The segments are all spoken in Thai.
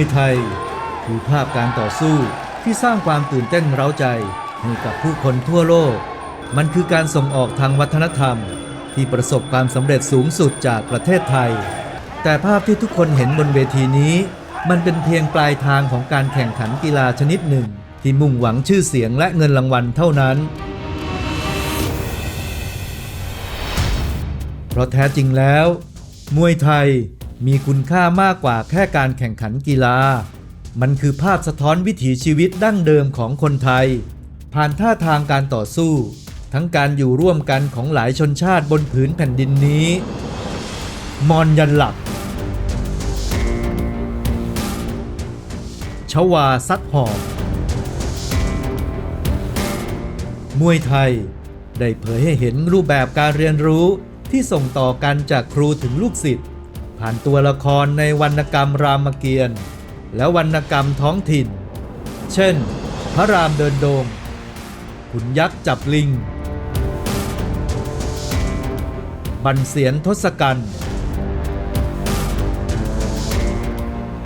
วยไทย คือภาพการต่อสู้ที่สร้างความตื่นเต้นเร้าใจให้กับผู้คนทั่วโลก มันคือการส่งออกทางวัฒนธรรม ที่ประสบความสำเร็จสูงสุดจากประเทศไทย แต่ภาพที่ทุกคนเห็นบนเวทีนี้ มันเป็นเพียงปลายทางของการแข่งขันกีฬาชนิดหนึ่ง ที่มุ่งหวังชื่อเสียงและเงินรางวัลเท่านั้น เพราะแท้จริงแล้ว มวยไทย มีคุณค่ามากกว่าแค่การแข่งขันกีฬา มันคือภาพสะท้อนวิถีชีวิตดั้งเดิมของคนไทย ผ่านท่าทางการต่อสู้ ทั้งการอยู่ร่วมกันของหลายชนชาติบนผืนแผ่นดินนี้ มอนยันหลักชวาซัดหอบมวยไทย ได้เผยให้เห็นรูปแบบการเรียนรู้ที่ส่งต่อกันจากครูถึงลูกศิษย์ ผ่านตัวละครในวรรณกรรมรามเกียรติ์และวรรณกรรมท้องถิ่น เช่น พระรามเดินโดงขุนยักษ์จับลิง บันเสียนทศกัณฐ์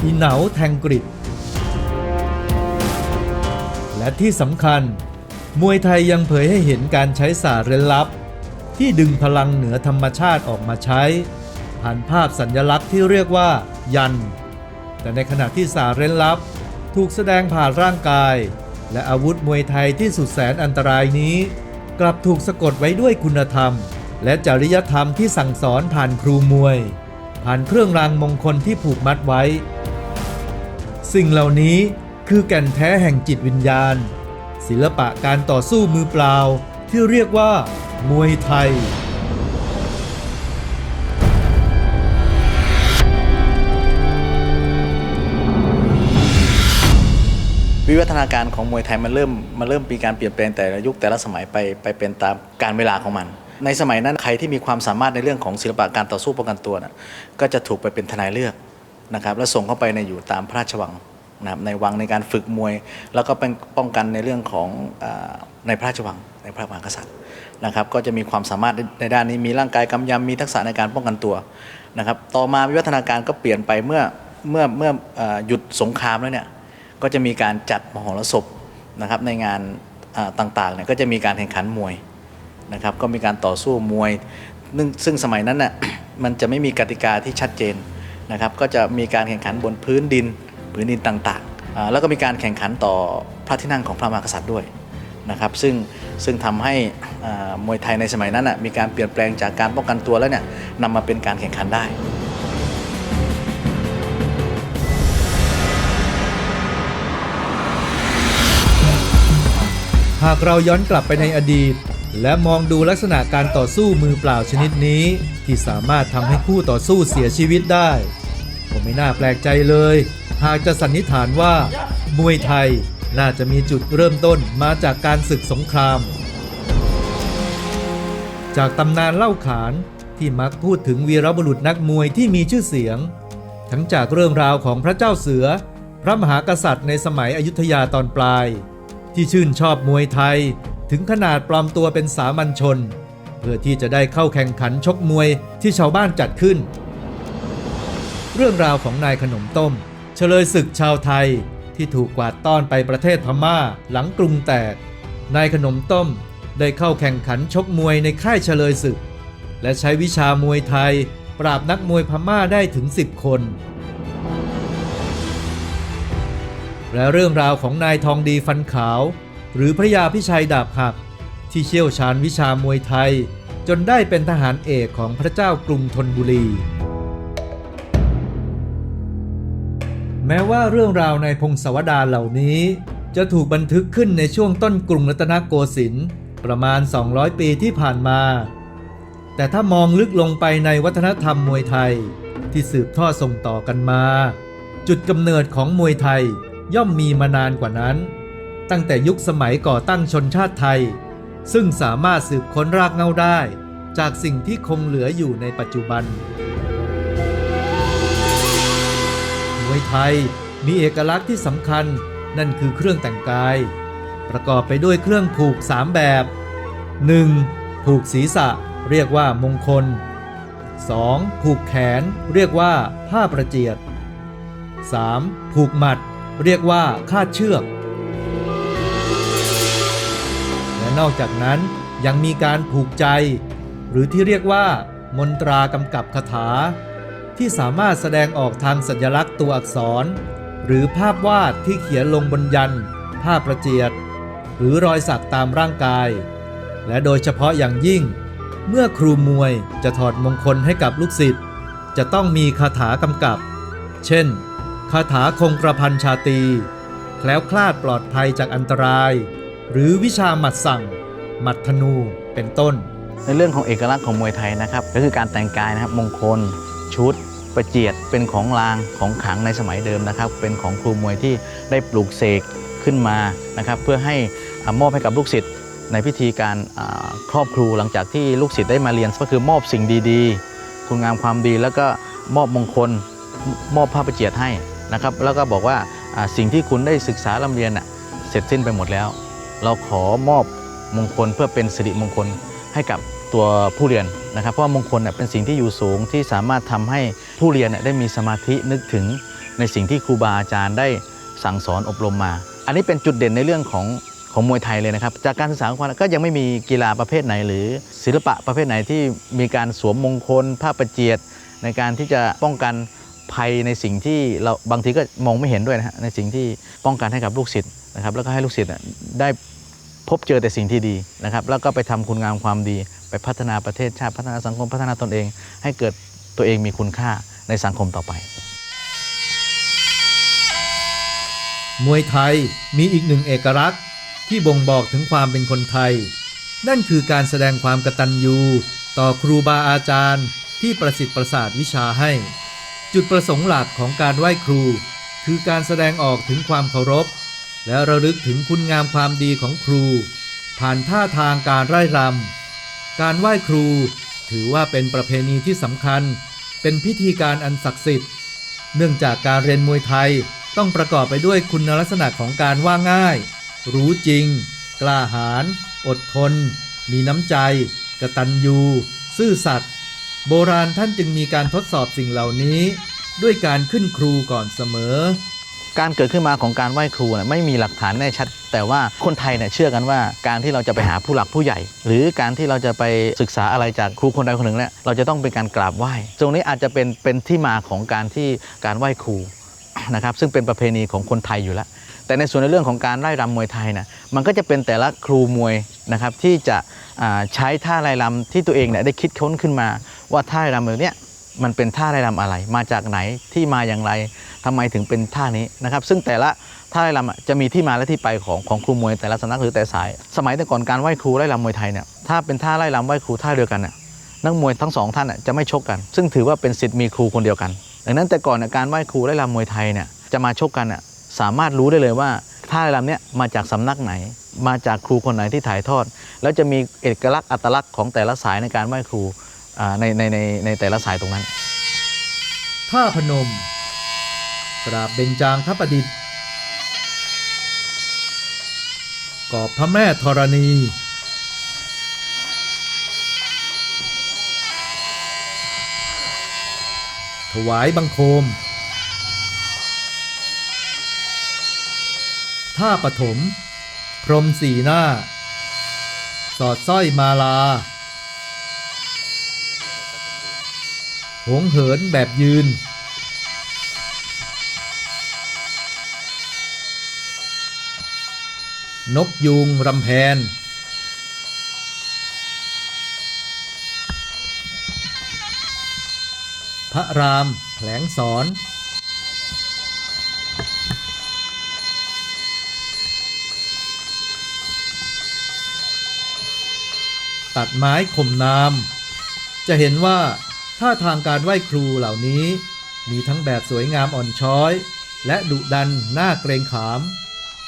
อีเหนาแทงกริดและที่สำคัญ มวยไทยยังเผยให้เห็นการใช้ศาสตร์เร้นลับ ที่ดึงพลังเหนือธรรมชาติออกมาใช้ ผ่านภาพสัญญลักษณ์ที่เรียกว่า ยัน แต่ในขณะที่ศารเร้นลับ ถูกแสดงผ่านร่างกาย และอาวุธมวยไทยที่สุดแสนอันตรายนี้ กลับถูกสะกดไว้ด้วยคุณธรรม และจริยธรรมที่สั่งสอนผ่านครูมวย ผ่านเครื่องรางมงคลที่ผูกมัดไว้ สิ่งเหล่านี้คือแก่นแท้แห่งจิตวิญญาณ ศิลปะการต่อสู้มือเปล่าที่เรียกว่ามวยไทย วิวัฒนาการของมวยไทยมันเริ่มมันเริ่มมีการเปลี่ยนแปลงแต่ละยุคแต่ละสมัยไปไปเป็นตามการเวลาของมัน ในสมัยนั้นใครที่มีความสามารถในเรื่องของศิลปะการต่อสู้ป้องกันตัวนะก็จะถูกไปเป็นทนายเลือกนะครับแล้วส่งเข้าไปในอยู่ตามพระราชวังนะครับในวังในการฝึกมวย แล้วก็เป็นป้องกันในเรื่องของอในพระราชวังในพระมหากษัตริย์นะครับก็จะมีความสามารถในด้านนี้มีร่างกายกำยำมีทักษะในการป้องกันตัวนะครับต่อมาวิวัฒนาการก็เปลี่ยนไปเมื่อเมื่อเมื่ออหยุดสงครามแล้วเนี่ย ก็จะมีการจัดมหรสพนะครับในงานต่างๆเนี่ยก็จะมีการแข่งขันมวยนะครับก็มีการต่อสู้มวยซึ่งซึ่งสมัยนั้นน่ะมันจะไม่มีกติกาที่ชัดเจนนะครับก็จะมีการแข่งขันบนพื้นดินพื้นดินต่างๆ แล้วก็มีการแข่งขันต่อพระที่นั่งของพระมหากษัตริย์ด้วยนะครับซึ่งซึ่งทำให้มวยไทยในสมัยนั้นน่ะมีการเปลี่ยนแปลงจากการป้องกันตัวแล้วเนี่ยนำมาเป็นการแข่งขันได้ หากเราย้อนกลับไปในอดีต และมองดูลักษณะการต่อสู้มือเปล่าชนิดนี้ ที่สามารถทำให้คู่ต่อสู้เสียชีวิตได้ก็ไม่น่าแปลกใจเลย หากจะสันนิษฐานว่า มวยไทยน่าจะมีจุดเริ่มต้นมาจากการศึกสงคราม จากตำนานเล่าขานที่มักพูดถึงวีรบุรุษนักมวยที่มีชื่อเสียง ทั้งจากเรื่องราวของพระเจ้าเสือ พระมหากษัตริย์ในสมัยอยุธยาตอนปลาย ที่ชื่นชอบมวยไทย ถึงขนาดปลอมตัวเป็นสามัญชน เพื่อที่จะได้เข้าแข่งขันชกมวยที่ชาวบ้านจัดขึ้น เรื่องราวของนายขนมต้ม เฉลยศึกชาวไทยที่ถูกกวาดต้อนไปประเทศพม่าหลังกรุงแตก นายขนมต้มได้เข้าแข่งขันชกมวยในค่ายเฉลยศึก และใช้วิชามวยไทย ปราบนักมวยพม่าได้ถึง 10 คน และเรื่องราวของนายทองดีฟันขาว หรือพระยาพิชัยดาบหัก ที่เชี่ยวชาญวิชามวยไทย จนได้เป็นทหารเอกของพระเจ้ากรุงธนบุรี แม้ว่าเรื่องราวในพงศาวดารเหล่านี้ จะถูกบันทึกขึ้นในช่วงต้นกรุงรัตนโกสินทร์ประมาณ 200 ปีที่ผ่านมา แต่ถ้ามองลึกลงไปในวัฒนธรรมมวยไทย ที่สืบทอดส่งต่อกันมา จุดกำเนิดของมวยไทย ย่อมมีมานานกว่านั้น ตั้งแต่ยุคสมัยก่อตั้งชนชาติไทย ซึ่งสามารถสืบค้นรากเหง้าได้ จากสิ่งที่คงเหลืออยู่ในปัจจุบันมวยไทยมีเอกลักษณ์ที่สำคัญนั่นคือเครื่องแต่งกาย ประกอบไปด้วยเครื่องผูก 3 แบบ 1. ผูกศีรษะ เรียกว่ามงคล 2. ผูกแขน เรียกว่าผ้าประเจียด 3. ผูกหมัด เรียกว่าคาดเชือก และนอกจากนั้นยังมีการผูกใจ หรือที่เรียกว่ามนตรากำกับคาถา ที่สามารถแสดงออกทางสัญลักษณ์ตัวอักษร หรือภาพวาดที่เขียนลงบนยันผ้าประเจียด หรือรอยสักตามร่างกาย และโดยเฉพาะอย่างยิ่ง เมื่อครูมวยจะถอดมงคลให้กับลูกศิษย์จะต้องมีคาถากำกับ เช่น คาถาคงกระพันชาตี แคล้วคลาดปลอดภัยจากอันตราย หรือวิชาหมัดสั่ง หมัดธนูเป็นต้น ในเรื่องของเอกลักษณ์ของมวยไทยนะครับ ก็คือการแต่งกายนะครับมงคล ชุด ประเจียดเป็นของรางของขลังในสมัยเดิมนะครับ เป็นของครูมวยที่ได้ปลูกเสกขึ้นมานะครับ เพื่อให้อมอบให้กับลูกศิษย์ในพิธีการครอบครูหลังจากที่ลูกศิษย์ได้มาเรียนก็คือมอบสิ่งดีๆ คุณงามความดีแล้วก็มอบมงคลมอบผ้าประเจียดให้ นะครับแล้วก็บอกว่าสิ่งที่คุณได้ศึกษาลำเรียนเสร็จสิ้นไปหมดแล้ว เราขอมอบมงคลเพื่อเป็นสิริมงคลให้กับตัวผู้เรียนนะครับ เพราะว่ามงคลเป็นสิ่งที่อยู่สูงที่สามารถทำให้ผู้เรียนได้มีสมาธินึกถึงในสิ่งที่ครูบาอาจารย์ได้สั่งสอนอบรมมา อันนี้เป็นจุดเด่นในเรื่องของของมวยไทยเลยนะครับ จากการศึกษาของเราก็ยังไม่มีกีฬาประเภทไหน หรือศิลปะประเภทไหนที่มีการสวมมงคลผ้าประเจียดในการที่จะป้องกัน ภัยในสิ่งที่เราบางทีก็มองไม่เห็นด้วยนะฮะในสิ่งที่ป้องกันให้กับลูกศิษย์นะครับ แล้วก็ให้ลูกศิษย์ได้พบเจอแต่สิ่งที่ดีนะครับ แล้วก็ไปทำคุณงามความดี ไปพัฒนาประเทศชาติพัฒนาสังคมพัฒนาตนเอง ให้เกิดตัวเองมีคุณค่าในสังคมต่อไป มวยไทยมีอีกหนึ่งเอกลักษณ์ ที่บ่งบอกถึงความเป็นคนไทย นั่นคือการแสดงความกตัญญูต่อครูบาอาจารย์ที่ประสิทธิ์ประสาทวิชาให้ จุดประสงค์หลักของการไหว้ครู คือการแสดงออกถึงความเคารพ และระลึกถึงคุณงามความดีของครู ผ่านท่าทางการไร่รำการไหว้ครู ถือว่าเป็นประเพณีที่สำคัญ เป็นพิธีการอันศักดิ์สิทธิ์ เนื่องจากการเรียนมวยไทยต้องประกอบไปด้วยคุณลักษณะของการว่าง่าย รู้จริง กล้าหาญอดทน มีน้ำใจ กระตัญญูซื่อสัตย์ โบราณท่านจึงมีการทดสอบสิ่งเหล่านี้ ด้วยการขึ้นครูก่อนเสมอ การเกิดขึ้นมาของการไหว้ครูเนี่ยไม่มีหลักฐานแน่ชัด แต่ว่าคนไทยเนี่ยเชื่อกันว่าการที่เราจะไปหาผู้หลักผู้ใหญ่ หรือการที่เราจะไปศึกษาอะไรจากครูคนใดคนหนึ่งเนี่ยเราจะต้องเป็นการกราบไหว้ ตรงนี้อาจจะเป็นเป็นที่มาของการที่การไหว้ครูนะครับซึ่งเป็นประเพณีของคนไทยอยู่แล้ว แต่ในส่วนในเรื่องของการไล่รำมวยไทยนะมันก็จะเป็นแต่ละครูมวยนะครับที่จะใช้ท่าไล่รำที่ตัวเองเนี่ยได้คิดค้นขึ้นมาว่าท่าไล่รำแบบเนี้ยมันเป็นท่าไล่รำอะไร มาจากไหนที่มาอย่างไรทำไมถึงเป็นท่านี้นะครับ ซึ่งแต่ละท่าไล่รำจะมีที่มาและที่ไปของของครูมวยแต่ละสำนักหรือแต่สาย สมัยแต่ก่อนการไหว้ครูไล่รำมวยไทยเนี่ยถ้าเป็นท่าไล่รำไหว้ครูท่าเดียวกันน่ะนักมวยทั้งสองท่านจะไม่ชกกัน ซึ่งถือว่าเป็นสิทธิ์มีครูคนเดียวกัน ดังนั้นแต่ก่อนการไหว้ครูและรำมวยไทยเนี่ยจะมาชกกันน่ะ สามารถรู้ได้เลยว่าท่ารำเนี้ยมาจากสำนักไหน มาจากครูคนไหนที่ถ่ายทอด แล้วจะมีเอกลักษณ์อัตลักษณ์ของแต่ละสายในการไหว้ครูในในในในแต่ละสายตรงนั้น ท่าพนม กราบเบญจางทัประดิษฐ์ กอบพระแม่ธรณี ถวายบังคม ท่าปฐม พรมสีหน้า สอดสร้อยมาลา หงเหินแบบยืน นกยูงรำแพน พระรามแผลงสอน ตัดไม้ข่มนามจะเห็นว่าท่าทางการไหว้ครูเหล่านี้ มีทั้งแบบสวยงามอ่อนช้อย และดุดันน่าเกรงขาม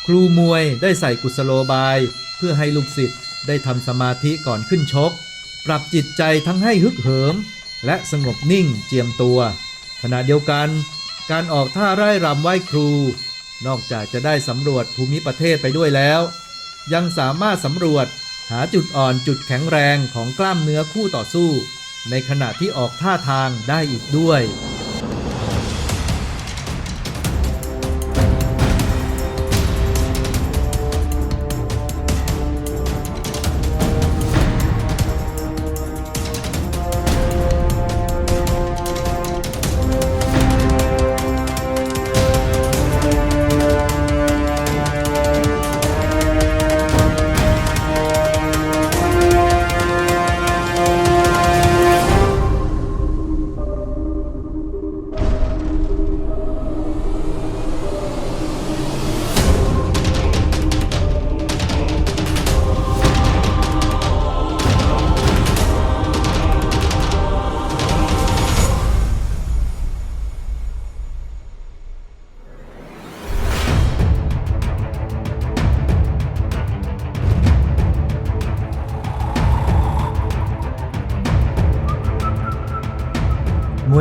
ครูมวยได้ใส่กุศโลบาย เพื่อให้ลูกศิษย์ได้ทำสมาธิก่อนขึ้นชก ปรับจิตใจทั้งให้ฮึกเหิม และสงบนิ่งเจียมตัว ขณะเดียวกันการออกท่าไร่รำไหว้ครู นอกจากจะได้สำรวจภูมิประเทศไปด้วยแล้ว ยังสามารถสำรวจ หาจุดอ่อนจุดแข็งแรงของกล้ามเนื้อคู่ต่อสู้ ในขณะที่ออกท่าทางได้อีกด้วย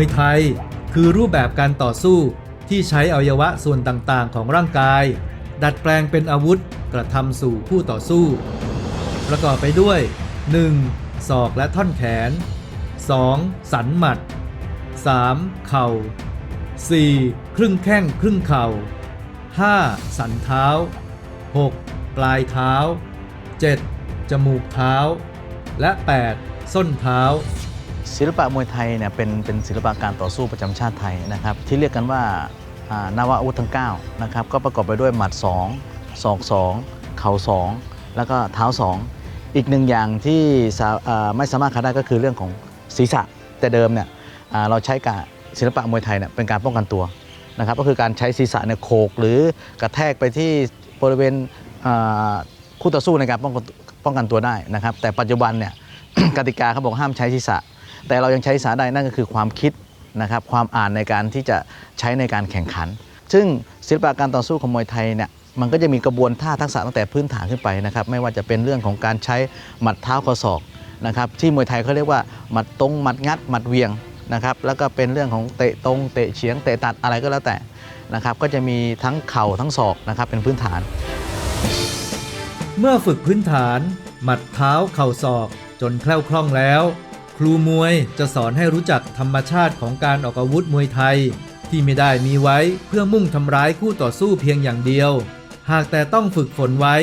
วยไทย คือรูปแบบการต่อสู้ที่ใช้อวัยวะส่วนต่างๆ ของร่างกาย ดัดแปลงเป็นอาวุธกระทำสู่ผู้ต่อสู้ ประกอบไปด้วย 1. ศอกและท่อนแขน 2. สันหมัด 3. เข่า 4. ครึ่งแข้งครึ่งเข่า 5. สันเท้า 6. ปลายเท้า 7. จมูกเท้า และ 8. ส้นเท้า ศิลปะมวยไทยเนี่ยเป็นเป็นศิลปะการต่อสู้ประจำชาติไทยนะครับที่เรียกกันว่านาวาอาวุธทั้ง9นะครับก็ประกอบไปด้วยหมัด2ศอก2 เข่า2 แล้วก็เท้า 2 อีกหนึ่งอย่างที่ไม่สามารถขาดได้ก็คือเรื่องของศีรษะแต่เดิมเนี่ยเราใช้การศิลปะมวยไทยเนี่ยเป็นการป้องกันตัวนะครับก็คือการใช้ศีรษะเนี่ยโขกหรือกระแทกไปที่บริเวณคู่ต่อสู้ในการป้องกันป้องกันตัวได้นะครับแต่ปัจจุบันเนี่ยกติกาเขาบอกห้ามใช้ศีรษะ แต่เรายังใช้สาได้นั่นก็คือความคิดนะครับความอ่านในการที่จะใช้ในการแข่งขัน ซึ่งศิลปะการต่อสู้ของมวยไทยเนี่ยมันก็จะมีกระบวนท่าทักษะตั้งแต่พื้นฐานขึ้นไปนะครับไม่ว่าจะเป็นเรื่องของการใช้หมัดเท้าข้อศอกนะครับที่มวยไทยเขาเรียกว่าหมัดตรงหมัดงัดหมัดเวียงนะครับแล้วก็เป็นเรื่องของเตะตรงเตะเฉียงเตะตัดอะไรก็แล้วแต่นะครับก็จะมีทั้งเข่าทั้งศอกนะครับเป็นพื้นฐาน เมื่อฝึกพื้นฐาน หมัดเท้าเข่าศอกจนแคล่วคล่องแล้ว ครูมวยจะสอนให้รู้จักธรรมชาติของการออกอาวุธมวยไทย ที่ไม่ได้มีไว้เพื่อมุ่งทำร้ายคู่ต่อสู้เพียงอย่างเดียว หากแต่ต้องฝึกฝนไว้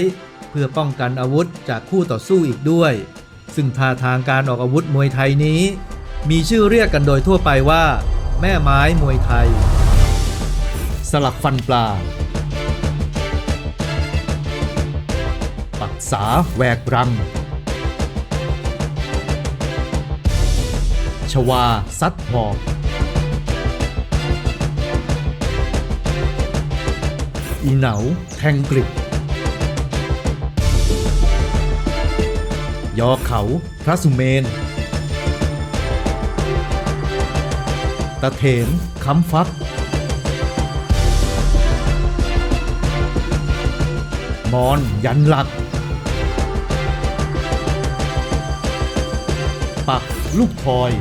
เพื่อป้องกันอาวุธจากคู่ต่อสู้อีกด้วย ซึ่งท่าทางการออกอาวุธมวยไทยนี้ มีชื่อเรียกกันโดยทั่วไปว่า แม่ไม้มวยไทย สลักฟันปลา ปักษาแหวกรัง ชวาซัดหอกอีเหนาแทงกริบยอเขา พระสุเมน ตะเถนคำฟัก มอนยันหลัก ปักลูกทอย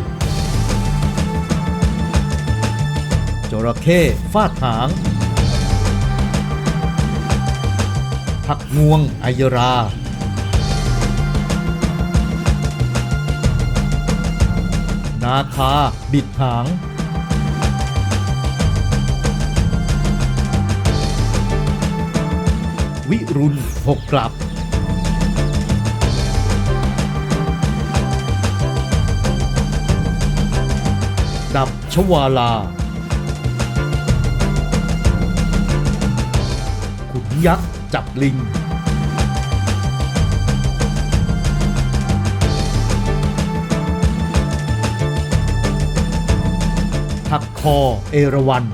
จระเข้ฟาดหาง ผักงวงไอยรา นาคา บิดหาง วิรุณหกกลับดับชวาลา ยักษ์ จับลิงหักคอเอราวัน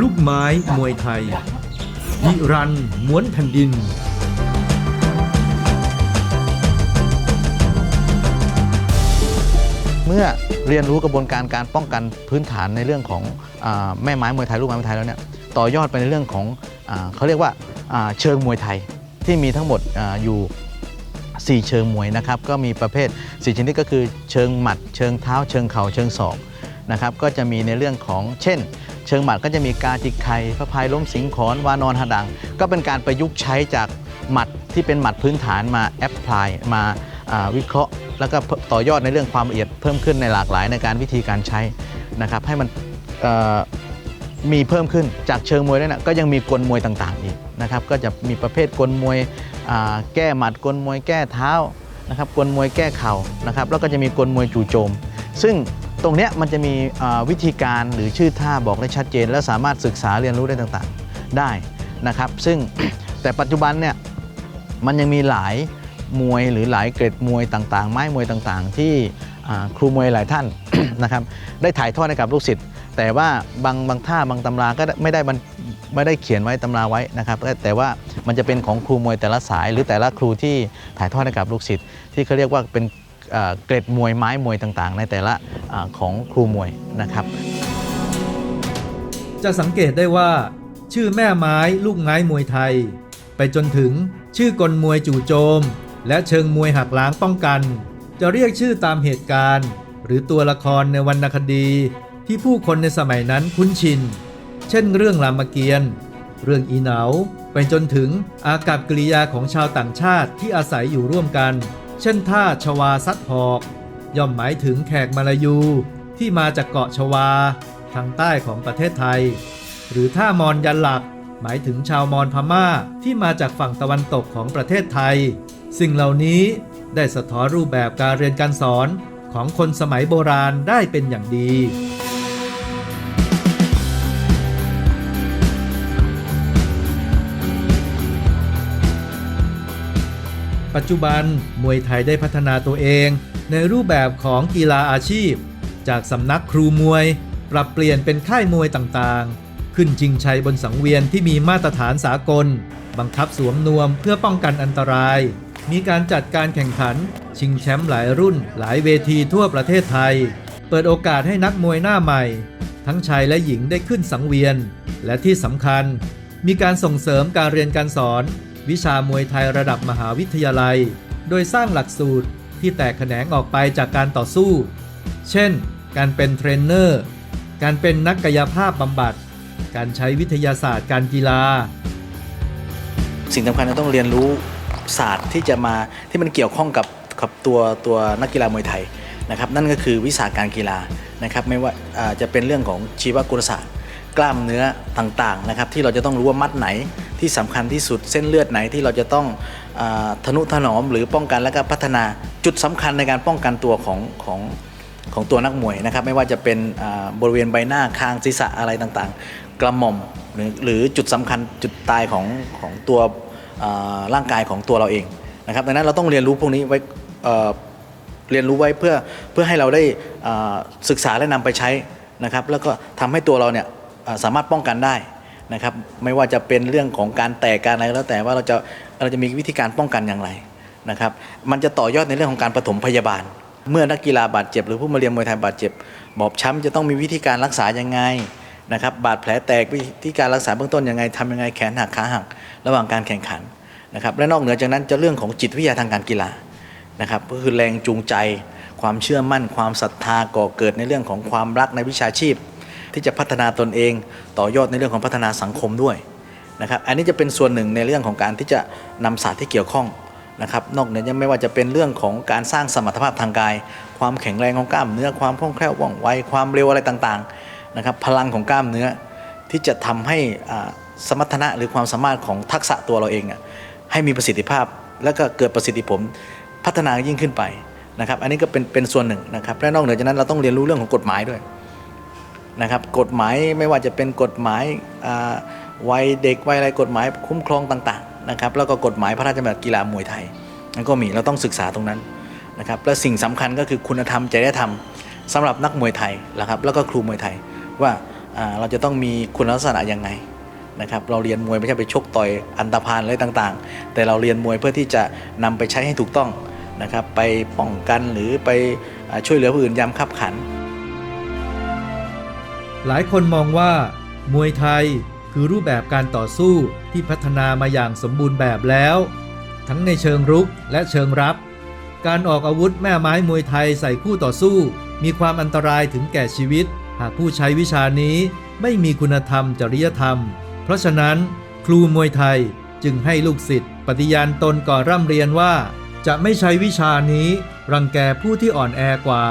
ลูกไม้มวยไทยนิรันม้วนแผ่นดิน เมื่อ เรียนรู้กระบวนการการป้องกันพื้นฐานในเรื่องของอแม่ไม้มวยไทยลูกไม้มวยไทยแล้วเนี่ยต่อยอดไปในเรื่องของอเขาเรียกว่าเชิงมวยไทยที่มีทั้งหมดออยู่ 4 เชิงมวยนะครับก็มีประเภท4ชนิดก็คือเชิงหมัด เชิงเท้า เชิงเข่าเชิงศอกนะครับก็จะมีในเรื่องของเช่น เชิงหมัดก็จะมีกาจิกไข่พระพายล้มสิงขอนวานอนหดัง ก็เป็นการประยุกต์ใช้จากหมัดที่เป็นหมัดพื้นฐานมาแอพพลายมาวิเคราะห์ แล้วก็ต่อยอดในเรื่องความละเอียดเพิ่มขึ้นในหลากหลายในการวิธีการใช้นะครับให้มันมีเพิ่มขึ้นจากเชิงมวยแล้วนะก็ยังมีกลมวยต่างๆอีกนะครับก็จะมีประเภทกลมวยแก้หมัดกลมวยแก้เท้านะครับกลมวยแก้เข่านะครับแล้วก็จะมีกลมวยจู่โจม ซึ่งตรงเนี้ยมันจะมีวิธีการหรือชื่อท่าบอกได้ชัดเจน และสามารถศึกษาเรียนรู้ได้ต่างๆได้นะครับ ซึ่งแต่ปัจจุบันเนี่ยมันยังมีหลาย มวยหรือหลายเกรดมวยต่างๆ ไม้มวยต่างๆ ที่ครูมวยหลายท่านนะครับได้ถ่ายทอดให้กับลูกศิษย์แต่ว่าบางบางท่าบางตำราก็ไม่ได้มันไม่ได้เขียนไว้ตำราไว้นะครับ แต่ว่ามันจะเป็นของครูมวยแต่ละสาย หรือแต่ละครูที่ถ่ายทอดให้กับลูกศิษย์ที่เขาเรียกว่าเป็นเกรดมวยไม้มวยต่างๆ ในแต่ละอของครูมวยนะครับ จะสังเกตได้ว่า ชื่อแม่ไม้ลูกไม้มวยไทย ไปจนถึงชื่อกลมวยจู่โจม และเชิงมวยหักล้างป้องกัน จะเรียกชื่อตามเหตุการณ์ หรือตัวละครในวรรณคดี ที่ผู้คนในสมัยนั้นคุ้นชิน เช่นเรื่องรามเกียรติ์เรื่องอีเหนาไปจนถึงอากับกิริยาของชาวต่างชาติที่อาศัยอยู่ร่วมกัน เช่นท่าชวาซัดหอก ย่อมหมายถึงแขกมาลายูที่มาจากเกาะชวา ทางใต้ของประเทศไทย หรือท่ามอนยันหลัก หมายถึงชาวมอญพม่าที่มาจากฝั่งตะวันตกของประเทศไทย สิ่งเหล่านี้ได้สะท้อนรูปแบบการเรียนการสอนของคนสมัยโบราณได้เป็นอย่างดี ปัจจุบันมวยไทยได้พัฒนาตัวเองในรูปแบบของกีฬาอาชีพ จากสำนักครูมวย ปรับเปลี่ยนเป็นค่ายมวยต่างๆ ขึ้นชิงชัยบนสังเวียนที่มีมาตรฐานสากล บังคับสวมนวมเพื่อป้องกันอันตราย มีการจัดการแข่งขัน ชิงแชมป์หลายรุ่น หลายเวทีทั่วประเทศไทย เปิดโอกาสให้นักมวยหน้าใหม่ ทั้งชายและหญิงได้ขึ้นสังเวียน และที่สำคัญ มีการส่งเสริมการเรียนการสอน วิชามวยไทยระดับมหาวิทยาลัย โดยสร้างหลักสูตรที่แตกแขนงออกไปจากการต่อสู้ เช่น การเป็นเทรนเนอร์ การเป็นนักกายภาพบำบัด การใช้วิทยาศาสตร์การกีฬา สิ่งสำคัญเราต้องเรียนรู้ ศาสตร์ที่จะมาที่มันเกี่ยวข้องกับกับตัวตัวนักกีฬามวยไทยนะครับ นั่นก็คือวิชาการกีฬานะครับไม่ว่าจะเป็นเรื่องของชีวกุลศาสตร์ กล้ามเนื้อต่างๆนะครับ ที่เราจะต้องรู้ว่ามัดไหนที่สำคัญที่สุดเส้นเลือดไหนที่เราจะต้องทนุถนอมหรือป้องกันและก็พัฒนาจุดสำคัญในการป้องกันตัวของของของตัวนักมวยนะครับ ไม่ว่าจะเป็นบริเวณใบหน้าคางศีรษะอะไรต่างๆ กระหม่อมหรือหรือจุดสำคัญจุดตายของของตัว ร่างกายของตัวเราเองนะครับดังนั้นเราต้องเรียนรู้พวกนี้ไว้เเรียนรู้ไว้เพื่อเพื่อให้เราได้ศึกษาและนำไปใช้นะครับแล้วก็ทำให้ตัวเราเนี่ยสามารถป้องกันได้นะครับไม่ว่าจะเป็นเรื่องของการแตกการอะไรแล้วแต่ว่าเราจะเราจะมีวิธีการป้องกันอย่างไรนะครับมันจะต่อยอดในเรื่องของการปฐมพยาบาล เมื่อนักกีฬาบาดเจ็บ หรือผู้มาเรียนมวยไทยบาดเจ็บ บอบช้ำจะต้องมีวิธีการรักษายังไง นะครับบาดแผลแตกวิธีการรักษาเบื้องต้นยังไงทำยังไงแขนหักขาหักระหว่างการแข่งขันนะครับและนอกเหนือจากนั้นจะเรื่องของจิตวิทยาทางการกีฬานะครับก็คือแรงจูงใจ ความเชื่อมั่น ความศรัทธาก่อเกิดในเรื่องของความรักในวิชาชีพ ที่จะพัฒนาตนเองต่อยอดในเรื่องของพัฒนาสังคมด้วยนะครับอันนี้จะเป็นส่วนหนึ่งในเรื่องของการที่จะนำศาสตร์ที่เกี่ยวข้องนะครับนอกเหนือจากไม่ว่าจะเป็นเรื่องของการสร้างสมรรถภาพทางกาย ความแข็งแรงของกล้ามเนื้อความคล่องแคล่วว่องไวความเร็วอะไรต่างๆ นะครับพลังของกล้ามเนื้อที่จะทำให้สมรรถนะหรือความสามารถของทักษะตัวเราเองให้มีประสิทธิภาพ และก็เกิดประสิทธิผลพัฒนายิ่งขึ้นไปนะครับ อันนี้ก็เป็นเป็นส่วนหนึ่งนะครับและนอกเหนือจากนั้นเราต้องเรียนรู้เรื่องของกฎหมายด้วยนะครับ กฎหมายไม่ว่าจะเป็นกฎหมายวัยเด็กวัยอะไรกฎหมายคุ้มครองต่างๆนะครับ แล้วก็กฎหมายพระราชบัญญัติกีฬามวยไทยนั่นก็มีเราต้องศึกษาตรงนั้นนะครับและสิ่งสำคัญก็คือคุณธรรมจริยธรรมสำหรับนักมวยไทยนะครับแล้วก็ครูมวยไทย ว่าเราจะต้องมีคุณลักษณะยังไงนะครับเราเรียนมวยไม่ใช่ไปชกต่อยอันตรพานอะไรต่างๆ แต่เราเรียนมวยเพื่อที่จะนำไปใช้ให้ถูกต้องนะครับไปป้องกันหรือไปช่วยเหลือผู้อื่นยามขับขัน หลายคนมองว่ามวยไทยคือรูปแบบการต่อสู้ที่พัฒนามาอย่างสมบูรณ์แบบแล้ว ทั้งในเชิงรุกและเชิงรับ การออกอาวุธแม่ไม้มวยไทยใส่คู่ต่อสู้ มีความอันตรายถึงแก่ชีวิต หากผู้ใช้วิชานี้ไม่มีคุณธรรมจริยธรรม เพราะฉะนั้น ครูมวยไทยจึงให้ลูกศิษย์ปฏิญาณตนก่อนร่ำเรียนว่า จะไม่ใช้วิชานี้ รังแกผู้ที่อ่อนแอกว่า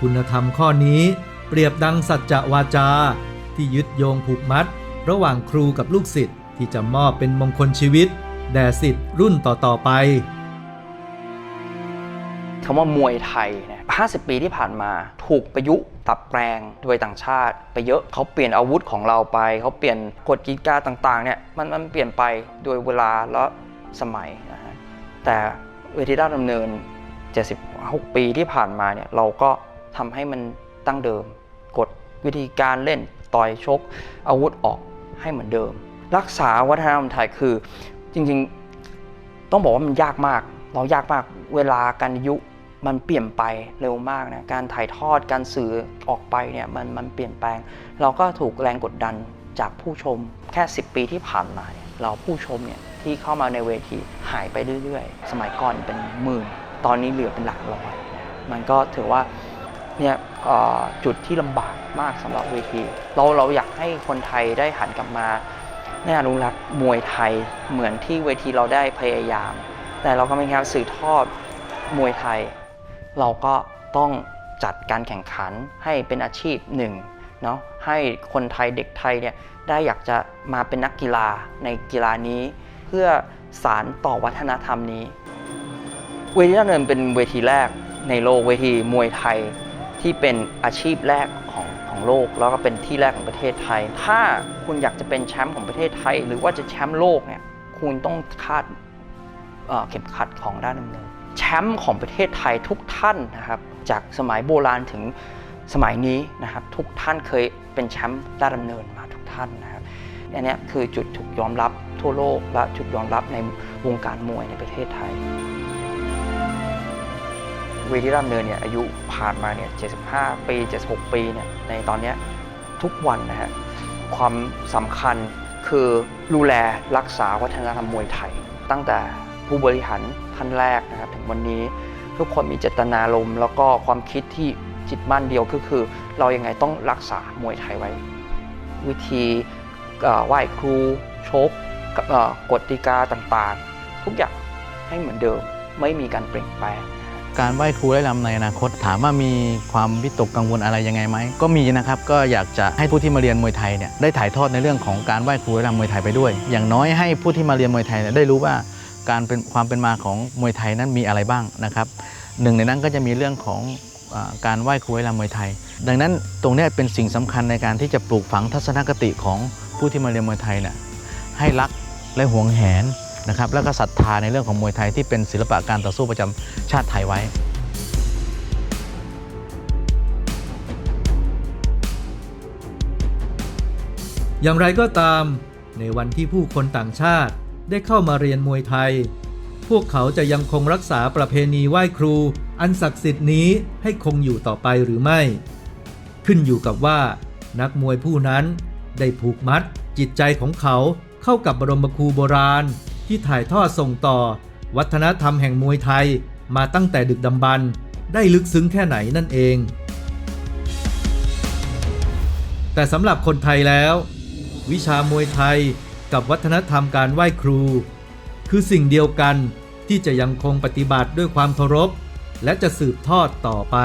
คุณธรรมข้อนี้ เปรียบดังสัจจะวาจา ที่ยึดโยงผูกมัด ระหว่างครูกับลูกศิษย์ที่จะมอบเป็นมงคลชีวิต แด่ศิษย์รุ่นต่อๆไปคำว่ามวยไทยเนะ50 ปีที่ผ่านมาถูกประยุกต์ ตัดแปลงโดยต่างชาติ ไปเยอะเขาเปลี่ยนอาวุธของเราไปเขาเปลี่ยนกฎกติกาต่างๆเนี่ยมันมันเปลี่ยนไปโดยเวลาและสมัยนะฮะแต่เวทีด้านดำเนิน 76 ปีที่ผ่านมาเนี่ยเราก็ทำให้มันตั้งเดิมกฎวิธีการเล่นต่อยชก อาวุธออกให้เหมือนเดิม รักษาวัฒนธรรมไทยคือจริงๆ ต้องบอกว่ามันยากมาก เรายากมากเวลาการยุ มันเปลี่ยนไปเร็วมากนะการถ่ายทอดการสื่อออกไปเนี่ยมันมันเปลี่ยนแปลง เราก็ถูกแรงกดดันจากผู้ชมแค่ 10 ปีที่ผ่านมาเนี่ยเราผู้ชมเนี่ยที่เข้ามาในเวทีหายไปเรื่อยๆ สมัยก่อนเป็นหมื่น ตอนนี้เหลือเป็นหลักร้อย มันก็ถือว่าเนี่ยจุดที่ลำบากมากสำหรับเวที เราเราอยากให้คนไทยได้หันกลับมาในอนุรักษ์มวยไทยเหมือนที่เวทีเราได้พยายาม แต่เราก็ไม่ครับสื่อทอดมวยไทย เราก็ต้องจัดการแข่งขันให้เป็นอาชีพหนึ่งเนาะให้คนไทยเด็กไทยเนี่ยได้อยากจะมาเป็นนักกีฬาในกีฬานี้ เพื่อสารต่อวัฒนธรรมนี้ เวทีดำเนินเป็นเวทีแรกในโลกเวทีมวยไทยที่เป็นอาชีพแรกของของโลก แล้วก็เป็นที่แรกของประเทศไทย ถ้าคุณอยากจะเป็นแชมป์ของประเทศไทย หรือว่าจะแชมป์โลกเนี่ยคุณต้องคาดเอ่อเข็มขัดของด้านดำเนิน แชมป์ของประเทศไทยทุกท่านนะครับจากสมัยโบราณถึงสมัยนี้นะครับทุกท่านเคยเป็นแชมป์ด้านดำเนินมาทุกท่านนะครับอันนี้คือจุดถูกยอมรับทั่วโลกและจุดยอมรับในวงการมวยในประเทศไทยเวทีดำเนินเนี่ยอายุผ่านมาเนี่ย75 ปี 76 ปีเนี่ยในตอนนี้ทุกวันนะฮะความสำคัญคือดูแลรักษาวัฒนธรรมมวยไทย ตั้งแต่ ผู้บริหารท่านแรกนะครับถึงวันนี้ทุกคนมีเจตนารมณ์แล้วก็ความคิดที่จิตมั่นเดียวก็คือ เรายังไงต้องรักษามวยไทยไว้ วิธีไหว้ครูชกกกฎติกาต่างๆ ทุกอย่างให้เหมือนเดิมไม่มีการเปลี่ยนแปลงการไหว้ครูไล่ลำในอนาคต ถามว่ามีความวิตกกังวลอะไรยังไงไหมก็มีนะครับก็อยากจะให้ผู้ที่มาเรียนมวยไทยเนี่ยได้ถ่ายทอดในเรื่องของการไหว้ครูไล่ลำมวยไทยไปด้วย อย่างน้อยให้ผู้ที่มาเรียนมวยไทยเนี่ยได้รู้ว่า การเป็นความเป็นมาของมวยไทยนั้นมีอะไรบ้างนะครับหนึ่งในนั้นก็จะมีเรื่องของอการไหว้ครูไล่ลำมวยไทย ดังนั้นตรงนี้เป็นสิ่งสำคัญในการที่จะปลูกฝังทัศนคติของผู้ที่มาเรียนมวยไทยเนี่ยให้รักและหวงแหนนะครับแล้วก็ศรัทธาในเรื่องของมวยไทยที่เป็นศิลปะการต่อสู้ประจำชาติไทยไว้อย่างไรก็ตามในวันที่ผู้คนต่างชาติ ได้เข้ามาเรียนมวยไทย พวกเขาจะยังคงรักษาประเพณีไหว้ครู อันศักดิ์สิทธิ์นี้ให้คงอยู่ต่อไปหรือไม่ ขึ้นอยู่กับว่า นักมวยผู้นั้นได้ผูกมัดจิตใจของเขาเข้ากับบรมครูโบราณ ที่ถ่ายทอดส่งต่อ วัฒนธรรมแห่งมวยไทยมาตั้งแต่ดึกดำบรรพ์ได้ลึกซึ้งแค่ไหนนั่นเอง แต่สำหรับคนไทยแล้ว วิชามวยไทย กับวัฒนธรรมการไหว้ครู คือสิ่งเดียวกันที่จะยังคงปฏิบัติด้วยความเคารพ และจะสืบทอดต่อไป